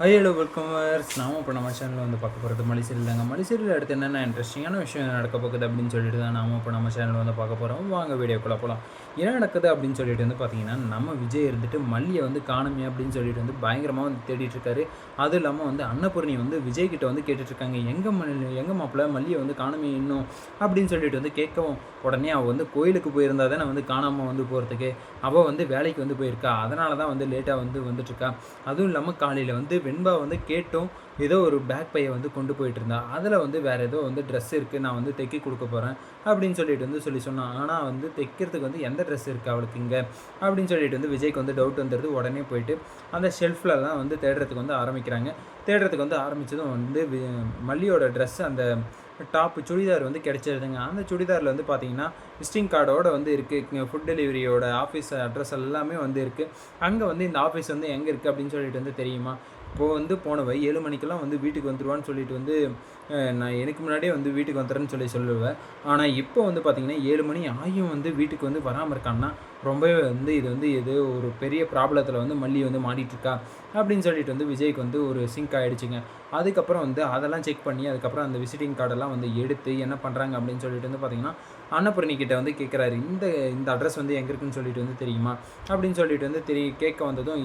Hello வெல்கமர்ஸ் நாம இப்போ நம்ம சேனலில் வந்து பார்க்க போகிறது மலிசீரியல் தாங்க. மலிசீரியல் அடுத்து என்னென்ன இன்ட்ரெஸ்டிங்கான விஷயம் நடக்க போகுது அப்படின்னு சொல்லிட்டு தான் நாம இப்போ நம்ம சேனலில் வந்து பார்க்க போகிறோம் வாங்க வீடியோக்குள்ளே போகலாம் என்ன நடக்குது அப்படின்னு சொல்லிட்டு வந்து பார்த்தீங்கன்னா நம்ம விஜய் இருந்துட்டு மல்லியை வந்து காணுமே அப்படின்னு சொல்லிட்டு வந்து பயங்கரமாக வந்து தேடிட்டுருக்காரு அதுவும் இல்லாமல் வந்து அன்னபூர்ணி வந்து விஜய் கிட்ட வந்து கேட்டுட்ருக்காங்க எங்கள் எங்கே மல்லி எங்கே மாப்பிள்ள மல்லியை வந்து காணுமே இன்னும் அப்படின்னு சொல்லிட்டு வந்து கேட்கவும் உடனே அவள் வந்து கோயிலுக்கு போயிருந்தா தானே வந்து காணாமல் வந்து போகிறதுக்கு அவள் வந்து வேலைக்கு வந்து போயிருக்கா. அதனால தான் வந்து லேட்டாக வந்து வந்துட்டுருக்கா அதுவும் இல்லாமல் காலையில் வந்து வெண்பா வந்து கேட்டும் ஏதோ ஒரு பேக் பையை வந்து கொண்டு போயிட்டு இருந்தா. அதில் வந்து வேறு ஏதோ வந்து ட்ரெஸ் இருக்குது நான் வந்து தைக்க கொடுக்க போகிறேன் அப்படின்னு சொல்லிட்டு வந்து சொல்லி சொன்னான். ஆனால் வந்து தைக்கிறதுக்கு வந்து எந்த ட்ரெஸ் இருக்குது அவளுக்கு இங்கே? அப்படின்னு சொல்லிட்டு வந்து விஜய்க்கு வந்து டவுட் வந்துடுது. உடனே போயிட்டு அந்த ஷெல்ஃப்லலாம் வந்து தேடுறதுக்கு வந்து ஆரம்பிக்கிறாங்க. தேடுறதுக்கு வந்து ஆரம்பித்ததும் வந்து மல்லியோட ட்ரெஸ் அந்த டாப்பு சுடிதார் வந்து கிடச்சிருதுங்க. அந்த சுடிதாரில் வந்து பார்த்தீங்கன்னா விசிட்டிங் கார்டோட வந்து இருக்குது ஃபுட் டெலிவரியோட ஆஃபீஸ் அட்ரஸ் எல்லாமே வந்து இருக்குது அங்கே வந்து இந்த ஆஃபீஸ் வந்து எங்கே இருக்குது அப்படின்னு சொல்லிட்டு வந்து தெரியுமா? இப்போது வந்து போனவை ஏழு மணிக்கெல்லாம் வந்து வீட்டுக்கு வந்துடுவான்னு சொல்லிட்டு வந்து நான் எனக்கு முன்னாடியே வந்து வீட்டுக்கு வந்துடுறேன்னு சொல்லி சொல்லுவேன். ஆனால் இப்போ வந்து பார்த்தீங்கன்னா ஏழு மணி ஆகியும் வந்து வீட்டுக்கு வந்து வராமல் இருக்கான்னா ரொம்பவே வந்து இது வந்து எது ஒரு பெரிய ப்ராப்ளத்தில் வந்து மல்லி வந்து மாட்டிட்டு இருக்கா அப்படின்னு சொல்லிட்டு வந்து விஜய்க்கு வந்து ஒரு சிங்க் ஆகிடுச்சிங்க அதுக்கப்புறம் வந்து அதெல்லாம் செக் பண்ணி அதுக்கப்புறம் அந்த விசிட்டிங் கார்டெல்லாம் வந்து எடுத்து என்ன பண்ணுறாங்க அப்படின்னு சொல்லிட்டு வந்து பார்த்தீங்கன்னா அன்னபூர்ணி கிட்ட வந்து கேட்குறாரு இந்த இந்த அட்ரஸ் வந்து எங்கே இருக்குன்னு சொல்லிட்டு வந்து தெரியுமா? அப்படின்னு சொல்லிட்டு வந்து தெரிய கேட்க வந்ததும்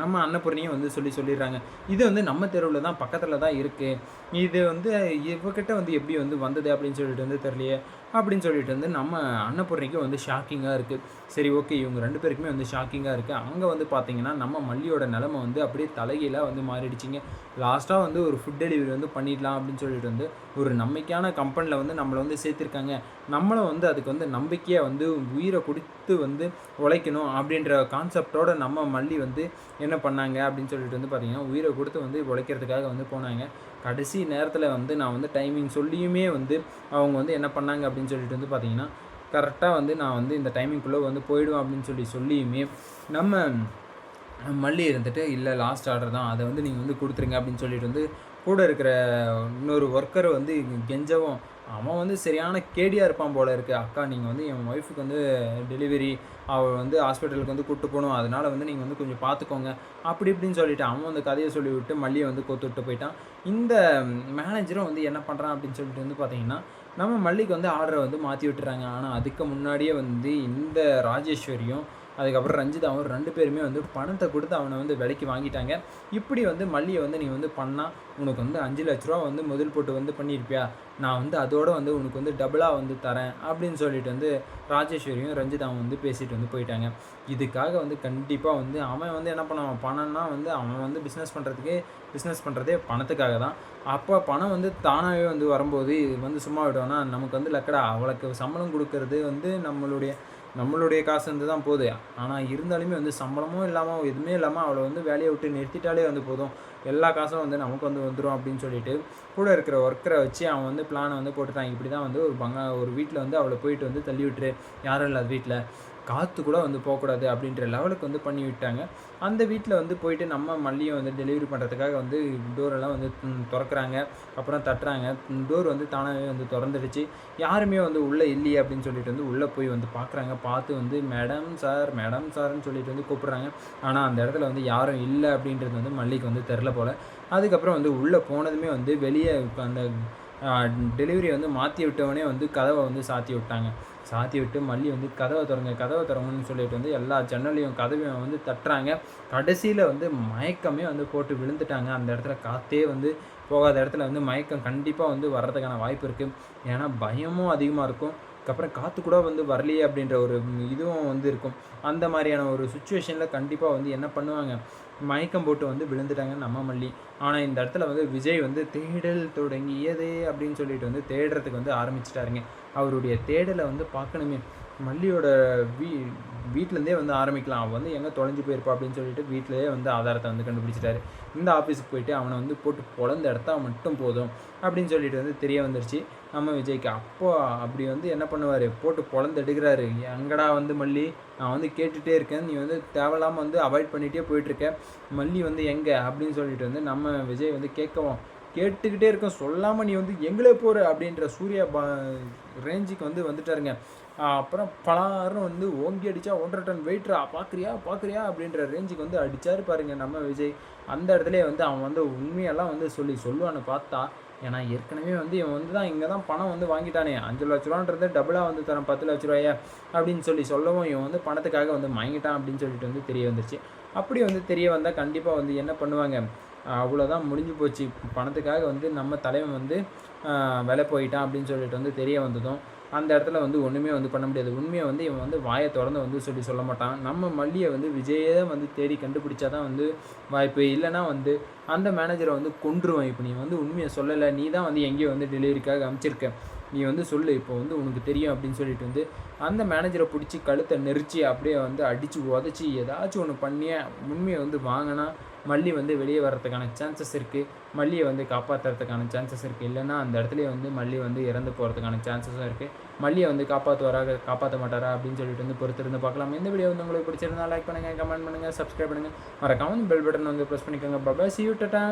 நம்ம அன்னபூர்ணியும் வந்து சொல்லி சொல்லிடுறாங்க. இது வந்து நம்ம தெருவில் தான் பக்கத்தில் தான் இருக்குது இது வந்து இவகிட்ட வந்து எப்படி வந்து வந்தது அப்படின்னு சொல்லிட்டு வந்து தெரியலையே. அப்படின்னு சொல்லிட்டு வந்து நம்ம அன்னபூர்ணிக்கு வந்து ஷாக்கிங்காக இருக்குது சரி ஓகே இவங்க ரெண்டு பேருக்குமே வந்து ஷாக்கிங்காக இருக்குது அங்கே வந்து பார்த்தீங்கன்னா நம்ம மல்லியோட நிலமை வந்து அப்படியே தலைகீழாக வந்து மாறிடுச்சிங்க. லாஸ்ட்டாக வந்து ஒரு ஃபுட் டெலிவரி வந்து பண்ணிடலாம் அப்படின்னு சொல்லிட்டு வந்து ஒரு நம்பிக்கையான கம்பெனியில் வந்து நம்மளை வந்து சேர்த்துருக்காங்க. நம்மளும் வந்து அதுக்கு வந்து நம்பிக்கையாக வந்து உயிரை கொடுத்து வந்து உழைக்கணும் அப்படின்ற கான்செப்டோட நம்ம மல்லி வந்து என்ன பண்ணாங்க அப்படின்னு சொல்லிட்டு வந்து பார்த்தீங்கன்னா உயிரை கொடுத்து வந்து உழைக்கிறதுக்காக வந்து போனாங்க. கடைசி நேரத்தில் வந்து நான் வந்து டைமிங் சொல்லியுமே வந்து அவங்க வந்து என்ன பண்ணாங்க அப்படின்னு சொல்லிட்டு வந்து பார்த்தீங்கன்னா கரெக்டாக வந்து நான் வந்து இந்த டைமிங்குள்ளே வந்து போயிடுவேன் அப்படின்னு சொல்லி சொல்லியுமே நம்ம மல்லி இருந்துட்டு இல்லை லாஸ்ட் ஆர்டர் தான். அதை வந்து நீங்கள் வந்து கொடுத்துருங்க அப்படின்னு சொல்லிட்டு வந்து கூட இருக்கிற இன்னொரு ஒர்க்கர் வந்து கெஞ்சவும் அவன் வந்து சரியான கேடியாக இருப்பான் போல இருக்குது அக்கா நீங்கள் வந்து என் ஒய்ஃபுக்கு வந்து டெலிவரி அவள் வந்து ஹாஸ்பிட்டலுக்கு வந்து கூப்பிட்டு போகணும். அதனால வந்து நீங்கள் வந்து கொஞ்சம் பார்த்துக்கோங்க அப்படி இப்படின்னு சொல்லிவிட்டு அவன் வந்து கதையை சொல்லிவிட்டு மல்லியை வந்து கொத்துட்டு போயிட்டான். இந்த மேனேஜரும் வந்து என்ன பண்ணுறான் அப்படின்னு சொல்லிட்டு வந்து பார்த்தீங்கன்னா நம்ம மல்லிக்கு வந்து ஆர்டரை வந்து மாற்றி விட்டுறாங்க. ஆனால் அதுக்கு முன்னாடியே வந்து இந்த ராஜேஸ்வரியும் அதுக்கப்புறம் ரஞ்சிதாவும் ரெண்டு பேருமே வந்து பணத்தை கொடுத்து அவனை வந்து விலைக்கு வாங்கிட்டாங்க. இப்படி வந்து மல்லியை வந்து நீ வந்து பண்ணால் உனக்கு வந்து அஞ்சு லட்ச ரூபா வந்து முதல் போட்டு வந்து பண்ணியிருப்பியா? நான் வந்து அதோட வந்து உனக்கு வந்து டபுளாக வந்து தரேன் அப்படின்னு சொல்லிட்டு வந்து ராஜேஸ்வரியும் ரஞ்சிதாவும் வந்து பேசிட்டு வந்து போயிட்டாங்க. இதுக்காக வந்து கண்டிப்பாக வந்து அவன் வந்து என்ன பண்ணுவான்? பணம்னா வந்து அவன் வந்து பிஸ்னஸ் பண்ணுறதுக்கே பிஸ்னஸ் பண்ணுறதே பணத்துக்காக தான். அப்போ பணம் வந்து தானாகவே வந்து வரும்போது இது வந்து சும்மா விடுவோன்னா நமக்கு வந்து லக்கடா அவளுக்கு சம்பளம் கொடுக்கறது வந்து நம்மளுடைய நம்மளுடைய காசு வந்து தான் போகுது. ஆனால் இருந்தாலுமே வந்து சம்பளமும் இல்லாமல் எதுவுமே இல்லாமல் அவளை வந்து வேலையை விட்டு நிறுத்திட்டாலே வந்து போதும். எல்லா காசும் வந்து நமக்கு வந்து வந்துடும் அப்படின்னு சொல்லிட்டு கூட இருக்கிற ஒர்க்கரை வச்சு அவன் வந்து பிளானை வந்து போட்டுட்டான். இப்படி தான் வந்து ஒரு பங்கா ஒரு வீட்டில் வந்து அவளை போயிட்டு வந்து தள்ளி விட்டுரு. யாரும் இல்லாத வீட்டில் காற்று கூட வந்து போகக்கூடாது அப்படின்ற லெவலுக்கு வந்து பண்ணி விட்டாங்க. அந்த வீட்டில் வந்து போயிட்டு நம்ம மல்லியை வந்து டெலிவரி பண்ணுறதுக்காக வந்து டோரெல்லாம் வந்து திறக்கிறாங்க திறக்கறாங்க. அப்புறம் தட்டுறாங்க. டோர் வந்து தானாகவே வந்து திறந்துடுச்சு. யாருமே வந்து உள்ளே இல்லையே அப்படின்னு சொல்லிட்டு வந்து உள்ளே போய் வந்து பார்க்குறாங்க பார்த்து வந்து மேடம் சார் மேடம் சார்னு சொல்லிட்டு வந்து கூப்பிட்றாங்க. ஆனால் அந்த இடத்துல வந்து யாரும் இல்லை அப்படின்றது வந்து மல்லிக்கு வந்து தெரில போல். அதுக்கப்புறம் வந்து உள்ளே போனதுமே வந்து வெளியே அந்த டெலிவரி வந்து மாற்றி விட்டவனே வந்து கதவை வந்து சாத்தி விட்டாங்க. சாத்தி விட்டு மல்லி வந்து கதவை திறங்க கதவை திறங்கன்னு சொல்லிட்டு வந்து எல்லா ஜன்னலையும் கதவையும் வந்து தட்டுறாங்க. கடைசியில் வந்து மயக்கமே வந்து போட்டு விழுந்துட்டாங்க. அந்த இடத்துல காற்றே வந்து போகாத இடத்துல வந்து மயக்கம் கண்டிப்பாக வந்து வர்றதுக்கான வாய்ப்பு இருக்குது ஏன்னா பயமும் அதிகமாக இருக்கும். அதுக்கப்புறம் காற்று கூட வந்து வரலையே அப்படின்ற ஒரு இதுவும் வந்து இருக்கும். அந்த மாதிரியான ஒரு சுச்சுவேஷனில் கண்டிப்பாக வந்து என்ன பண்ணுவாங்க? மயக்கம் போட்டு வந்து விழுந்துட்டாங்க நம்ம மல்லி. ஆனால் இந்த இடத்துல வந்து விஜய் வந்து தேடல் தொடங்கியது அப்படின்னு சொல்லிட்டு வந்து தேடுறதுக்கு வந்து ஆரம்பிச்சிட்டாருங்க. அவருடைய தேடலை வந்து பார்க்கணுமே. மல்லியோட வீ வீட்டிலேருந்தே வந்து ஆரம்பிக்கலாம். அவன் வந்து எங்கே தொலைஞ்சு போயிருப்பா அப்படின்னு சொல்லிட்டு வீட்டிலேயே வந்து ஆதாரத்தை வந்து கண்டுபிடிச்சிட்டாரு. இந்த ஆஃபீஸுக்கு போயிட்டு அவனை வந்து போட்டு பொழந்த இடத்தா மட்டும் போதும் அப்படின்னு சொல்லிட்டு வந்து தெரிய வந்துருச்சு. நம்ம விஜய்க்கு அப்போ அப்படி வந்து என்ன பண்ணுவார்? போட்டு பொழந்து எடுக்கிறாரு. எங்கடா வந்து மல்லி? நான் வந்து கேட்டுகிட்டே இருக்கேன். நீ வந்து தேவையில்லாமல் வந்து அவாய்ட் பண்ணிகிட்டே போயிட்டுருக்க. மல்லி வந்து எங்கே? அப்படின்னு சொல்லிட்டு வந்து நம்ம விஜய் வந்து கேட்கவும் கேட்டுக்கிட்டே இருக்கோம். சொல்லாமல் நீ வந்து எங்களே போகிற அப்படின்ற சூர்யா பா ரேஞ்சுக்கு வந்து வந்துட்டாருங்க. அப்புறம் பலாருன்னு வந்து ஓங்கி அடித்தா ஒன்றரை டன் வெயிட்ரா பார்க்குறியா பார்க்குறியா அப்படின்ற ரேஞ்சுக்கு வந்து அடித்தாரு பாருங்க நம்ம விஜய். அந்த இடத்துல வந்து அவன் வந்து உண்மையெல்லாம் வந்து சொல்லி சொல்லுவான்னு பார்த்தா ஏன்னா ஏற்கனவே வந்து இவன் வந்து தான் இங்கே தான் பணம் வந்து வாங்கிட்டானே. அஞ்சு லட்ச ரூபான்றது டபுளாக வந்து தரேன் பத்து லட்ச ரூபாயா அப்படின்னு சொல்லி சொல்லவும் இவன் வந்து பணத்துக்காக வந்து வாங்கிட்டான் அப்படின்னு சொல்லிட்டு வந்து தெரிய வந்துருச்சு. அப்படி வந்து தெரிய வந்தால் கண்டிப்பாக வந்து என்ன பண்ணுவாங்க? அவ்வளோதான் முடிஞ்சு போச்சு. பணத்துக்காக வந்து நம்ம தலைவன் வந்து ஆஹ், விலை போயிட்டான் அப்படின்னு சொல்லிட்டு வந்து தெரிய வந்ததும் அந்த இடத்துல வந்து ஒன்றுமே வந்து பண்ண முடியாது. உண்மையை வந்து இவன் வந்து வாயை திறந்து வந்து சொல்லி சொல்ல மாட்டான். நம்ம மல்லியை வந்து விஜயே வந்து தேடி கண்டுபிடிச்சா தான் வந்து வாய்ப்பு. இல்லைன்னா வந்து அந்த மேனேஜரை வந்து கொன்றுவான். இப்போ நீ வந்து உண்மையை சொல்லலை. நீ தான் வந்து எங்கேயோ வந்து டெலிவரிக்காக அமைச்சிருக்க. நீ வந்து சொல்லு இப்போ வந்து உனக்கு தெரியும் அப்படின்னு சொல்லிட்டு வந்து அந்த மேனேஜரை பிடிச்சி கழுத்தை நெரிச்சு அப்படியே வந்து அடித்து உதச்சி ஏதாச்சும் ஒன்று பண்ணியே உண்மையை வந்து வாங்கினா மல்லி வந்து வெளியே வர்றதுக்கான சான்சஸ் இருக்குது மல்லியை வந்து காப்பாற்றுறதுக்கான சான்சஸ் இருக்குது இல்லைன்னா அந்த இடத்துலயே வந்து மல்லி வந்து இறந்து போகிறதுக்கான சான்சஸும் இருக்குது மல்லியை வந்து காப்பாற்றுவாரா காப்பாற்ற மாட்டாரா அப்படின்னு சொல்லிட்டு வந்து பொறுத்திருந்து பார்க்கலாம். இந்த வீடியோ வந்து உங்களுக்கு பிடிச்சிருந்தா லைக் பண்ணுங்கள் கமெண்ட் பண்ணுங்கள் சப்ஸ்கிரைப் பண்ணுங்கள் மறக்காமல் பெல் பட்டன் வந்து ப்ரெஸ் பண்ணிக்கோங்க. Baba C you ta-ta